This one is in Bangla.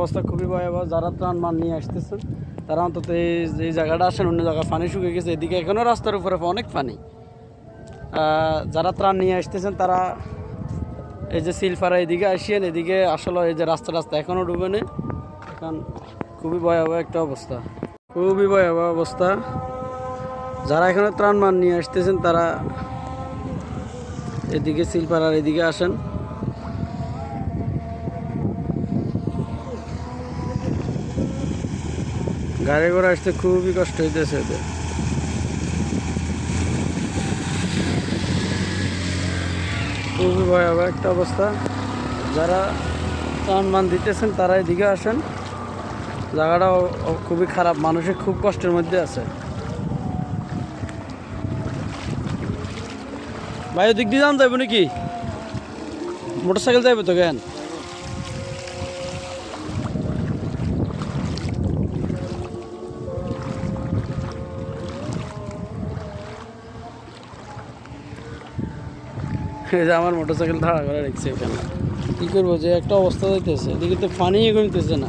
অবস্থা খুবই ভয়াবহ। যারা ত্রাণ মান নিয়ে আসতেছেন তারা অন্তত এই এই জায়গাটা আসেন, অন্য জায়গায় পানি শুকিয়ে গেছে। এদিকে এখনও রাস্তার উপরে অনেক পানি। যারা ত্রাণ নিয়ে আসতেছেন, তারা এই যে সিলফারা এদিকে আসিয়েন এদিকে আসলে এই যে রাস্তা রাস্তা এখনও ডুবে নেই। এখন খুবই ভয়াবহ একটা অবস্থা। খুবই ভয়াবহ অবস্থা। যারা এখানে ত্রাণ মান নিয়ে আসতেছেন, তারা এদিকে সিলপাড়ার এদিকে আসেন। গাড়ি ঘোড়া আসতে খুবই কষ্ট হইতেছে এদের খুবই ভয়াবহ একটা অবস্থা। যারা ত্রাণ মান দিতেছেন, তারা এদিকে আসেন। জায়গাটাও খুবই খারাপ, মানুষের খুব কষ্টের মধ্যে আছে। ভাই, ওদিক দিয়ে যান যাব নাকি? মোটর সাইকেল যাইবে তো, কেন? যে আমার মোটরসাইকেল ধারা করে রেখেছে এখানে কী করব যে একটা অবস্থা যাইতেছে এদিকে তো পানি কমতেছে না।